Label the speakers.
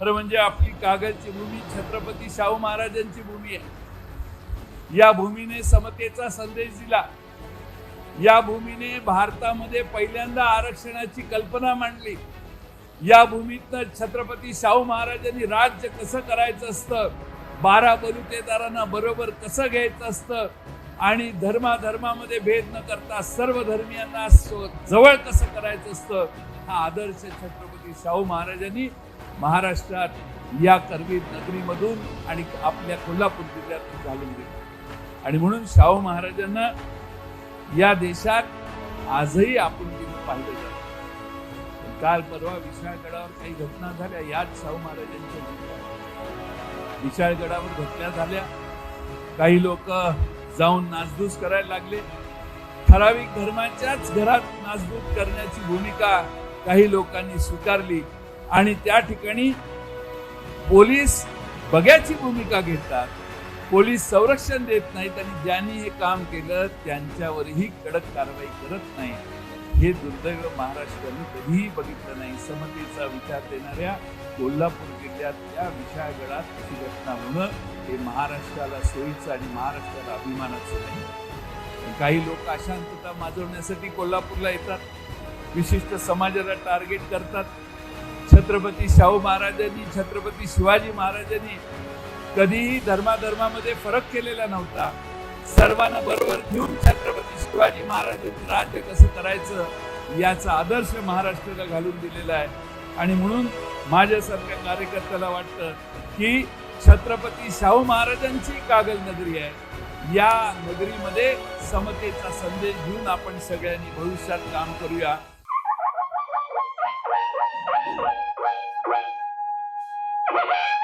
Speaker 1: खरं म्हणजे आपली कागलची भूमी छत्रपती शाहू महाराजांची भूमी आहे. या भूमीने समतेचा संदेश दिला. या भूमीने भारतामध्ये पहिल्यांदा आरक्षणाची कल्पना मांडली. या भूमीतनं छत्रपती शाहू महाराजांनी राज्य कसं करायचं असतं? बारा बलुतेदारांना बरोबर कसं घ्यायचं असतं? आणि धर्माधर्मामध्ये भेद न करता सर्व धर्मियांना जवळ कसं करायचं असतं? हा आदर्श छत्रपती शाहू महाराजांनी महाराष्ट्रात या करवीर नगरीमधून आणि आपल्या कोल्हापूर जिल्ह्यातून घालून दिली आणि म्हणून शाहू महाराजांना या देशात आजही आपण पाहिलं जातं. काल परवा विशाळगडावर काही घटना झाल्या याच शाहू महाराजांच्या विशाळगडावर घटना झाल्या. काही लोक जाऊन नासधूस करायला लागले. ठराविक धर्माच्याच घरात नासधूस करण्याची भूमिका काही लोकांनी स्वीकारली. आणि त्या ठिकाणी पोलीस बघ्याची भूमिका घेतात. पोलीस संरक्षण देत नाहीत आणि ज्यांनी हे काम केलं त्यांच्यावरही कडक कारवाई करत नाही. हे दुर्दैव महाराष्ट्राने कधीही बघितलं नाही. समतेचा विचार देणाऱ्या कोल्हापूर जिल्ह्यातल्या विशाळगडात अशी घटना होणं हे महाराष्ट्राला सोयीचं आणि महाराष्ट्राला अभिमानाचं नाही. काही लोक अशांतता माजवण्यासाठी कोल्हापूरला येतात. विशिष्ट समाजाला टार्गेट करतात. छत्रपती शाहू महाराजांनी छत्रपती शिवाजी महाराजांनी कधीही धर्माधर्मामध्ये फरक केलेला नव्हता. सर्वांना बरोबर घेऊन छत्रपती शिवाजी महाराजांनी राज्य कसं करायचं याचा आदर्श महाराष्ट्राला घालून दिलेला आहे. आणि म्हणून माझ्यासारख्या कार्यकर्त्याला वाटतं की छत्रपती शाहू महाराजांची कागल नगरी आहे. या नगरीमध्ये समतेचा संदेश घेऊन आपण सगळ्यांनी भविष्यात काम करूया. Woohoo!